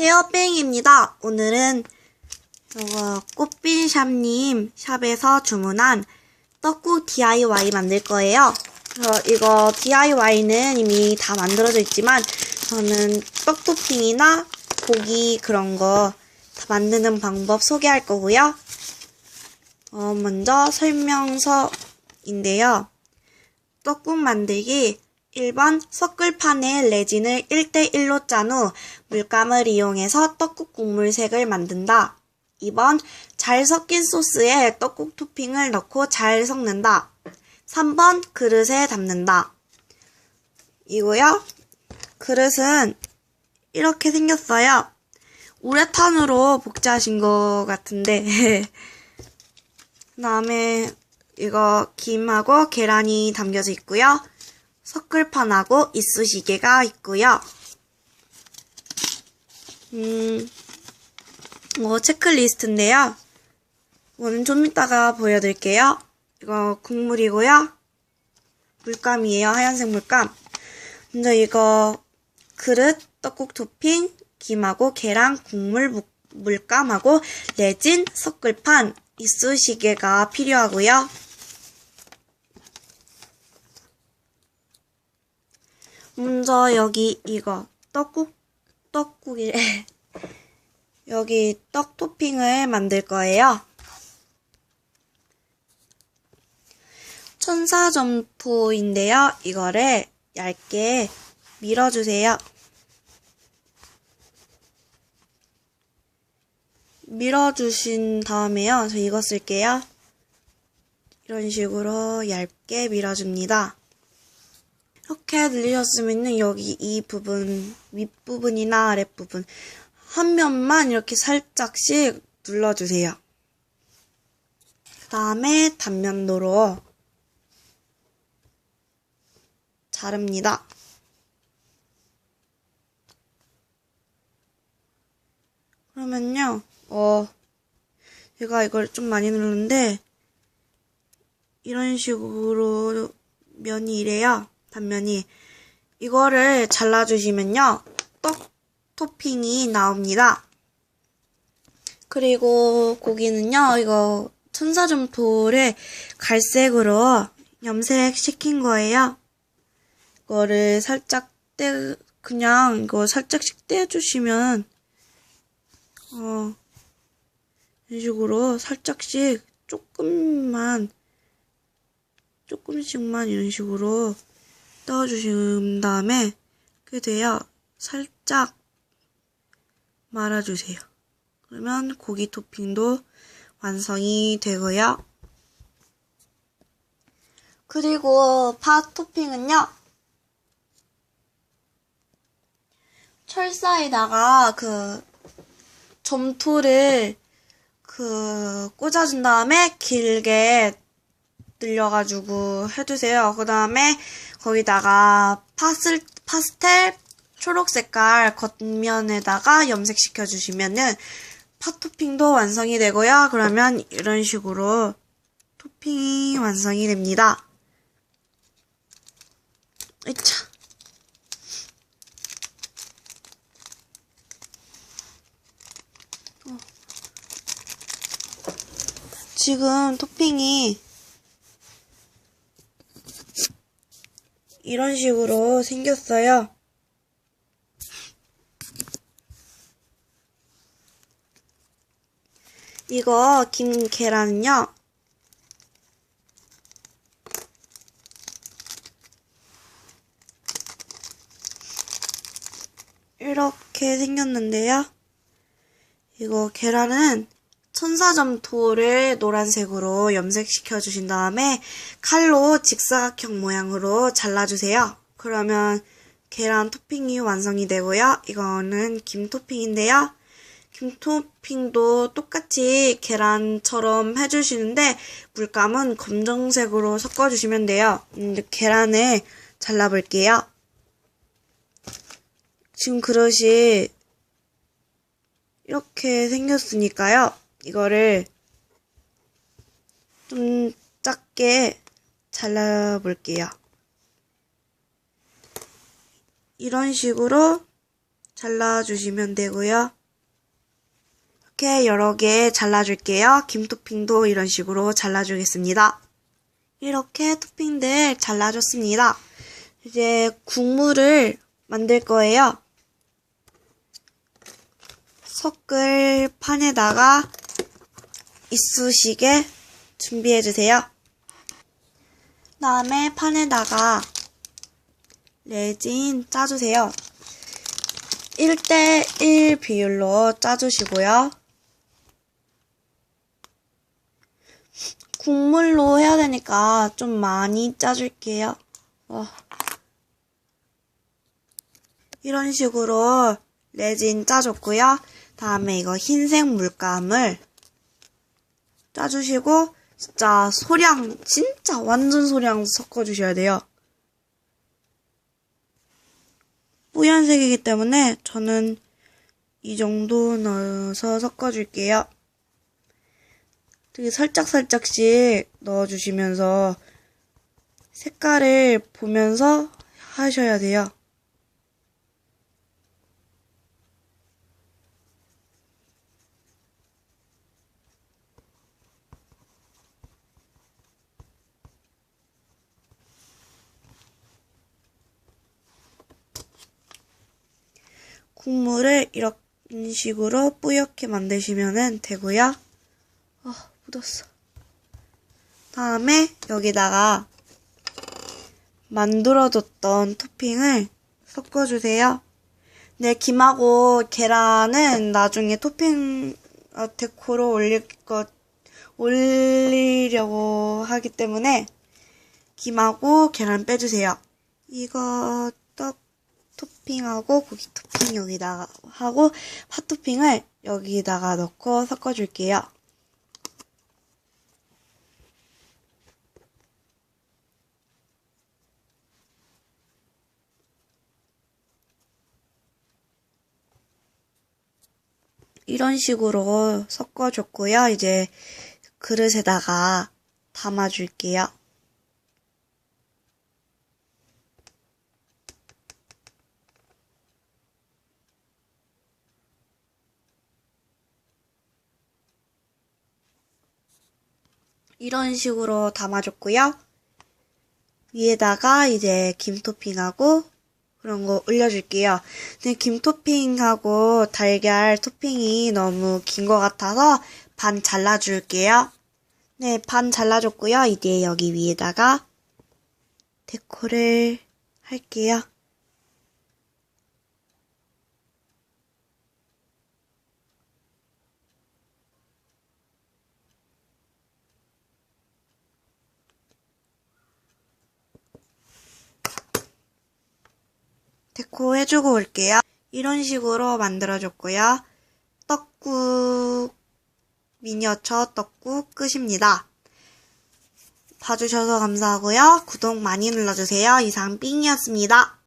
헤어뱅입니다. 오늘은 이거 꽃빈샵님 샵에서 주문한 떡국 DIY 만들 거예요. 그래서 이거 DIY는 이미 다 만들어져 있지만 저는 떡 토핑이나 고기 그런 거 다 만드는 방법 소개할 거고요. 어, 먼저 설명서인데요. 떡국 만들기 1번 섞을판에 레진을 1대1로 짠 후 물감을 이용해서 떡국 국물색을 만든다. 2번 잘 섞인 소스에 떡국 토핑을 넣고 잘 섞는다. 3번 그릇에 담는다. 이고요. 그릇은 이렇게 생겼어요. 우레탄으로 복제하신 것 같은데 그 다음에 이거 김하고 계란이 담겨져 있고요. 석글판하고 이쑤시개가 있고요. 음, 뭐 체크리스트인데요. 이거는 좀 이따가 보여드릴게요. 이거 국물이고요. 물감이에요. 하얀색 물감. 먼저 이거 그릇, 떡국 토핑, 김하고 계란, 국물, 무- 물감하고 레진, 석글판, 이쑤시개가 필요하고요. 먼저 여기 이거 떡국 떡국이래. 여기 떡 토핑을 만들 거예요. 천사점토인데요. 이거를 얇게 밀어주세요. 밀어주신 다음에요. 저 이거 쓸게요. 이런 식으로 얇게 밀어줍니다. 이렇게 늘리셨으면은 여기 이 부분, 윗부분이나 아랫부분 한 면만 이렇게 살짝씩 눌러주세요. 그 다음에 단면도로 자릅니다. 그러면요, 어, 제가 이걸 좀 많이 눌렀는데, 이런 식으로 면이 이래요. 단면이. 이거를 잘라주시면요. 떡 토핑이 나옵니다. 그리고 고기는요. 이거 천사점토를 갈색으로 염색 시킨 거예요. 이거를 살짝 떼, 그냥 이거 살짝씩 떼주시면, 어, 이런 식으로 살짝씩 조금만 조금씩만 이런 식으로 떠주신 다음에 그게 돼요. 살짝 말아주세요. 그러면 고기 토핑도 완성이 되고요. 그리고 파 토핑은요. 철사에다가 그 점토를 그 꽂아준 다음에 길게 늘려가지고 해주세요. 그 다음에 거기다가 파슬, 파스텔 초록 색깔 겉면에다가 염색시켜 주시면은 파 토핑도 완성이 되고요. 그러면 이런 식으로 토핑이 완성이 됩니다. 으차. 어. 지금 토핑이 이런 식으로 생겼어요. 이거 김 계란은요. 이렇게 생겼는데요. 이거 계란은 천사 점토를 노란색으로 염색시켜 주신 다음에 칼로 직사각형 모양으로 잘라주세요. 그러면 계란 토핑이 완성이 되고요. 이거는 김 토핑인데요. 김 토핑도 똑같이 계란처럼 해주시는데 물감은 검정색으로 섞어주시면 돼요. 음, 계란을 잘라볼게요. 지금 그릇이 이렇게 생겼으니까요. 이거를 좀 작게 잘라볼게요. 이런 식으로 잘라주시면 되고요. 이렇게 여러 개 잘라줄게요. 김 토핑도 이런 식으로 잘라주겠습니다. 이렇게 토핑들 잘라줬습니다. 이제 국물을 만들 거예요. 섞을 판에다가 이쑤시개 준비해주세요. 다음에 판에다가 레진 짜주세요. 1대1 비율로 짜주시고요. 국물로 해야 되니까 좀 많이 짜줄게요. 와. 이런 식으로 레진 짜줬고요. 다음에 이거 흰색 물감을 짜주시고 진짜 소량 진짜 완전 소량 섞어주셔야 돼요. 뿌연색이기 때문에 저는 이 정도 넣어서 섞어줄게요. 되게 살짝살짝씩 넣어주시면서 색깔을 보면서 하셔야 돼요. 국물을 이런 식으로 뿌옇게 만드시면 되고요. 아, 묻었어. 다음에 여기다가 만들어뒀던 토핑을 섞어주세요. 네, 김하고 계란은 나중에 토핑 어, 데코로 올릴 것 올리려고 하기 때문에 김하고 계란 빼주세요. 이거 떡 토핑하고 고기 토핑 여기다가 하고 파 토핑을 여기다가 넣고 섞어줄게요. 이런 식으로 섞어줬고요. 이제 그릇에다가 담아줄게요. 이런 식으로 담아줬고요. 위에다가 이제 김 토핑하고 그런 거 올려줄게요. 근데 김 토핑하고 달걀 토핑이 너무 긴 것 같아서 반 잘라줄게요. 네, 반 잘라줬고요. 이제 여기 위에다가 데코를 할게요. 데코 해주고 올게요. 이런 식으로 만들어줬고요. 떡국, 미니어처 떡국 끝입니다. 봐주셔서 감사하고요. 구독 많이 눌러주세요. 이상 삥이었습니다.